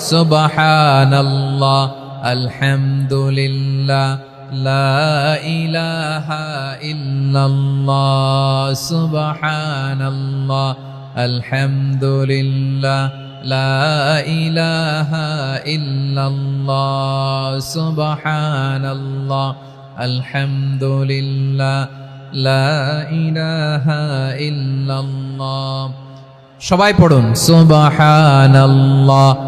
সুবহানাল্লাহ, আলহামদুলিল্লাহ, লা ইলাহা ইল্লাল্লাহ, সুবহানাল্লাহ, আলহামদুলিল্লাহ, লা ইলাহা ইল্লাল্লাহ, সুবহানাল্লাহ, আলহামদুলিল্লাহ, লা ইলাহা ইল্লাল্লাহ। সবাই পড়ুন, সুবহানাল্লাহ।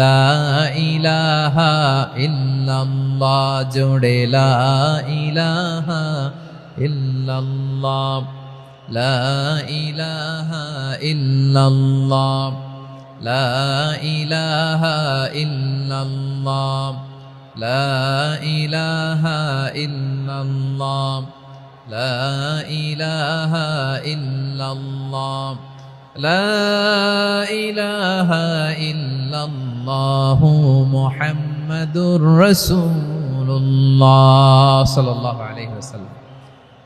লা ইলাহা ইল্লাল্লাহ জোড়ে লা ইলাহা ইল্লাল্লাহ لا إله إلا الله لا إله إلا الله لا إله إلا الله لا إله إلا الله لا إله إلا الله محمد رسول الله صلى الله عليه وسلم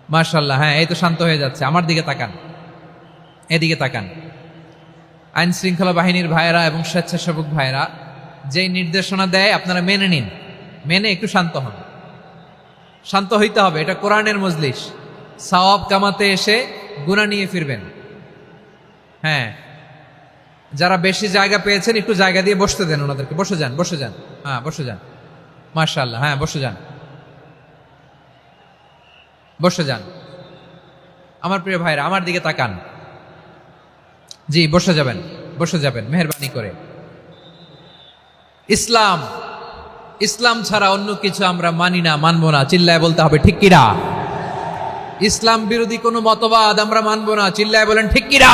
মার্শাল্লাহ হ্যাঁ এই তো শান্ত হয়ে যাচ্ছে আমার দিকে তাকান এদিকে তাকান আইন শৃঙ্খলা বাহিনীর ভাইয়েরা এবং স্বেচ্ছাসেবক ভাইয়েরা যেই নির্দেশনা দেয় আপনারা মেনে নিন মেনে একটু শান্ত হন শান্ত হইতে হবে এটা কোরআনের মজলিস সওয়াব কামাতে এসে গুণা নিয়ে ফিরবেন হ্যাঁ যারা বেশি জায়গা পেয়েছেন, একটু জায়গা দিয়ে বসতে দেন ওনাদেরকে। বসে যান বসে যান। হ্যাঁ বসে যান। মার্শাল্লাহ হ্যাঁ বসে যান। বসে যান। আমার প্রিয় ভাইরা, আমার দিকে তাকান। জি, বসে যাবেন বসে যাবেন, মেহরবানি করে। ইসলাম ইসলাম ছাড়া অন্য কিছু আমরা মানি না, মানবো না, চিল্লায় বলতে হবে, ঠিক কিরা ইসলাম বিরোধী কোনো মতবাদ আমরা মানবো না, চিল্লায় বলেন, ঠিক কিরা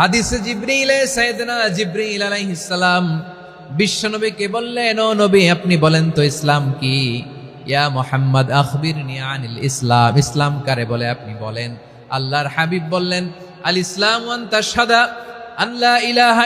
হাদিসে জিব্রিলে সাইদনা জিব্রিল আলাইহিস সালাম বিশ্বনবীকে বললেন, ও নবী, আপনি বলেন তো ইসলাম কি? ইয়া মোহাম্মদ, আখবিরনি আনিল ইসলাম। ইসলাম কারে বলে আপনি বলেন? আল্লাহর হাবিব বললেন আল ইসলাম ওয়ান তাশহাদা আল্লাহ ইলাহা